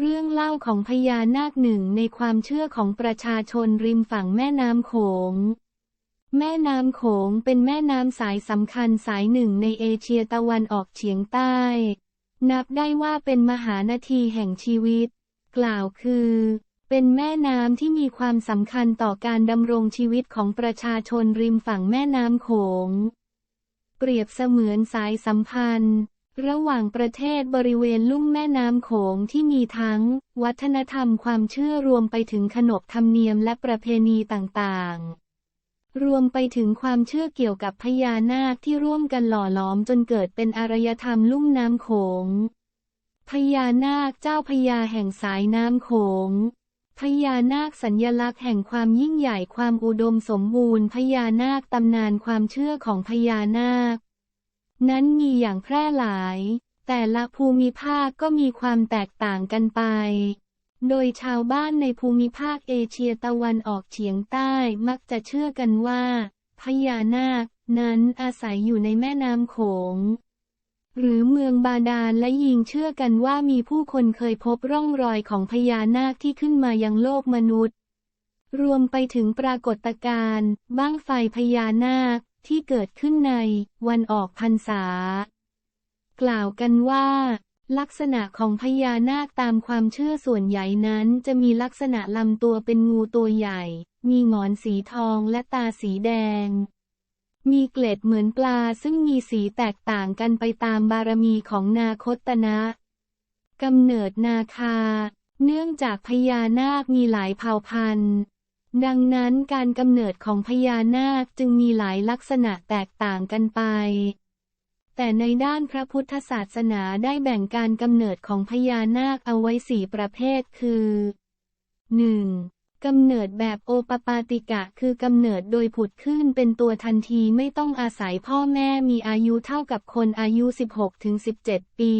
เรื่องเล่าของพญานาคหนึ่งในความเชื่อของประชาชนริมฝั่งแม่น้ำโขง แม่น้ำโขงเป็นแม่น้ำสายสำคัญสายหนึ่งในเอเชียตะวันออกเฉียงใต้ นับได้ว่าเป็นมหานาทีแห่งชีวิต กล่าวคือ เป็นแม่น้ำที่มีความสำคัญต่อการดำรงชีวิตของประชาชนริมฝั่งแม่น้ำโขง เปรียบเสมือนสายสัมพันธ์ ระหว่างประเทศบริเวณลุ่มแม่น้ำโขงที่มีทั้ง วัฒนธรรมความเชื่อรวมไปถึงขนบธรรมเนียมและประเพณีต่างๆ รวมไปถึงความเชื่อเกี่ยวกับพญานาคที่ร่วมกันหล่อหลอมจนเกิดเป็นอารยธรรมลุ่มน้ำโขง พญานาคเจ้าพญาแห่งสายน้ำโขงพญานาคสัญญลักษณ์แห่งความยิ่งใหญ่ความอุดมสมบูรณ์พญานาคตำนานความเชื่อของพญานาค นั้นมีอย่างแพร่หลาย แต่ละภูมิภาคก็มีความแตกต่างกันไป โดยชาวบ้านในภูมิภาคเอเชียตะวันออกเฉียงใต้มักจะเชื่อกันว่า พญานาค นั้นอาศัยอยู่ในแม่น้ำโขง หรือเมืองบาดาลและยิงเชื่อกันว่ามีผู้คนเคยพบร่องรอยของพญานาคที่ขึ้นมายังโลกมนุษย์รวมไปถึงปรากฏการณ์บ้างไฟพญานาค ที่เกิดขึ้นในวันออกพรรษา กล่าวกันว่า ลักษณะของพญานาคตามความเชื่อส่วนใหญ่นั้นจะมีลักษณะลำตัวเป็นงูตัวใหญ่ มีหงอนสีทองและตาสีแดง มีเกล็ดเหมือนปลาซึ่งมีสีแตกต่างกันไปตามบารมีของนาคตนะ กำเนิดนาคา เนื่องจากพญานาคมีหลายเผ่าพันธุ์ ดังนั้นการกำเนิดของพญานาคจึงมีหลายลักษณะแตกต่างกันไป แต่ในด้านพระพุทธศาสนาได้แบ่งการกำเนิดของพญานาคเอาไว้สี่ประเภทคือ 1. กำเนิดแบบโอปปาติกะคือกำเนิดโดยผุดขึ้นเป็นตัวทันทีไม่ต้องอาศัยพ่อแม่มีอายุเท่ากับคนอายุ 16-17 ปี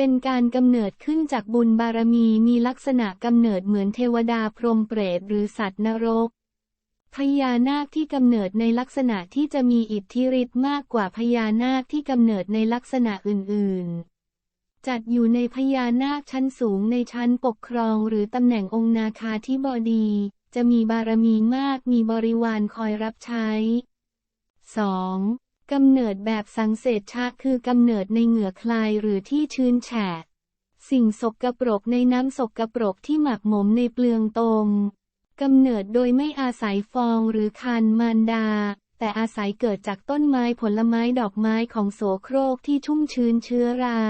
เป็นการกำเนิดขึ้นจากบุญบารมีมีลักษณะกำเนิดเหมือนเทวดาพรหมเปรตหรือสัตว์นรกพญานาคที่กำเนิดในลักษณะที่จะมีอิทธิฤทธิ์มากกว่าพญานาคที่กำเนิดในลักษณะอื่นๆ จัดอยู่ในพญานาคชั้นสูงในชั้นปกครองหรือตำแหน่งองค์นาคาธิบดี จะมีบารมีมากมีบริวารคอยรับใช้ 2. กำเนิดแบบสังเสตชะคือกำเนิดในเหงื่อคลายหรือที่ชื้นแฉะ สิ่งสกปรกในน้ำสกปรกที่หมักหมมในเปลืองตมกำเนิดโดยไม่อาศัยฟองหรือคันมารดา แต่อาศัยเกิดจากต้นไม้ผลไม้ดอกไม้ของโสโครกที่ชุ่มชื้นเชื้อรา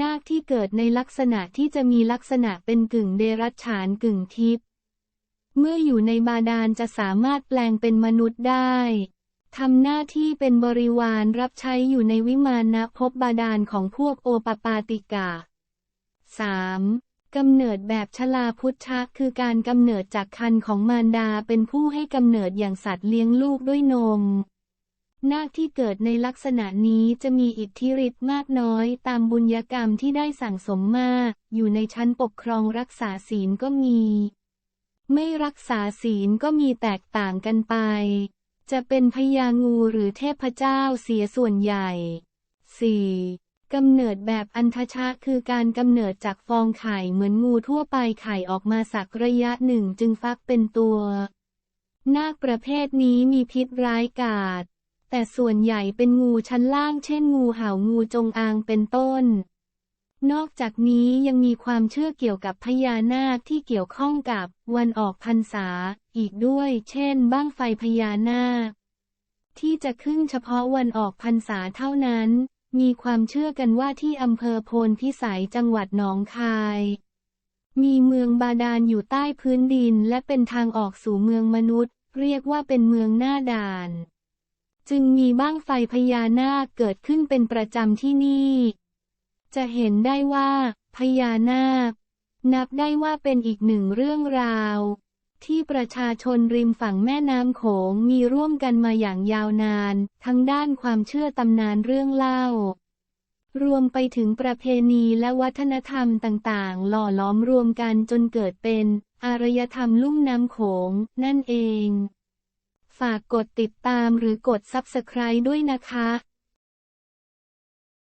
นาคที่เกิดในลักษณะที่จะมีลักษณะเป็นกึ่งเดรัจฉานกึ่งทิพย์ เมื่ออยู่ในบาดาลจะสามารถแปลงเป็นมนุษย์ได้ ทำหน้าที่เป็นบริวารรับใช้อยู่ในวิมานณพบบาดาลของพวกโอปปาติกา 3. กำเนิดแบบชลาพุทธะคือการกำเนิดจากคันของมารดาเป็นผู้ให้กำเนิดอย่างสัตว์เลี้ยงลูกด้วยนม นาคที่เกิดในลักษณะนี้จะมีอิทธิฤทธิ์มากน้อยตามบุญญกรรมที่ได้สั่งสมมา อยู่ในชั้นปกครองรักษาศีลก็มี ไม่รักษาศีลก็มีแตกต่างกันไป จะเป็นพญางูหรือเทพเจ้าเสียส่วนใหญ่ 4. กำเนิดแบบอันทชะคือการกำเนิดจากฟองไข่เหมือนงูทั่วไปไข่ออกมาสักระยะหนึ่งจึงฟักเป็นตัว นาคประเภทนี้มีพิษร้ายกาจแต่ส่วนใหญ่เป็นงูชั้นล่างเช่นงูเห่างูจงอางเป็นต้น นอกจากนี้ยังมีความเชื่อเกี่ยวกับพญานาคที่เกี่ยวข้องกับวันออกพรรษา อีกด้วย เช่น บ้างไฟพญานาค ที่จะขึ้นเฉพาะวันออกพรรษาเท่านั้น มีความเชื่อกันว่าที่อำเภอโพนพิสัยจังหวัดหนองคาย มีเมืองบาดาลอยู่ใต้พื้นดินและเป็นทางออกสู่เมืองมนุษย์ เรียกว่าเป็นเมืองหน้าด่าน จึงมีบ้างไฟพญานาคเกิดขึ้นเป็นประจำที่นี่ จะเห็นได้ว่า พญานาค นับได้ว่าเป็นอีกหนึ่งเรื่องราว ที่ประชาชนริมฝั่งแม่น้ำโขงมีร่วมกันมาอย่างยาวนาน ทั้งด้านความเชื่อตำนานเรื่องเล่า รวมไปถึงประเพณีและวัฒนธรรมต่างๆ หล่อล้อมรวมกันจนเกิดเป็น อารยธรรมลุ่มน้ำโขง นั่นเอง ฝากกดติดตามหรือกด Subscribe ด้วยนะคะ